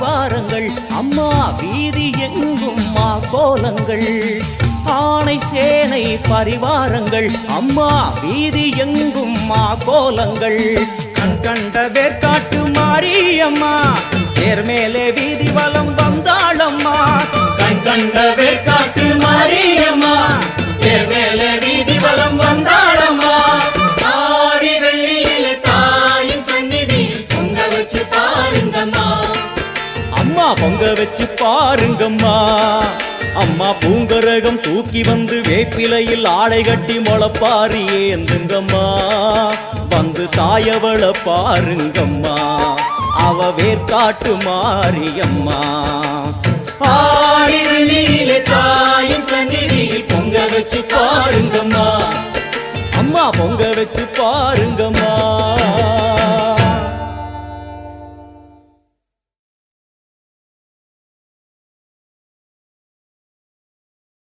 வாரங்கள் அம்மா வீதி எங்கும் மா கோலங்கள் ஆணை சேனை பரிவாரங்கள் அம்மா வீதி எங்கும் மா கோலங்கள் கண் கண்ட வேர்காட்டு மாரியம்மா தேர் மேலே வீதி வலம் வந்தாளம்மா. கண் கண்ட வேர்காட்டு வச்சு பாருங்கம்மா. அம்மா பூங்கரகம் தூக்கி வந்து வேப்பிலையில் ஆடை கட்டி முளப்பாரி ஏந்துங்கம்மா. வந்து தாயவள பாருங்கம்மா. அவ வேர்க்காட்டு மாரியம்மா.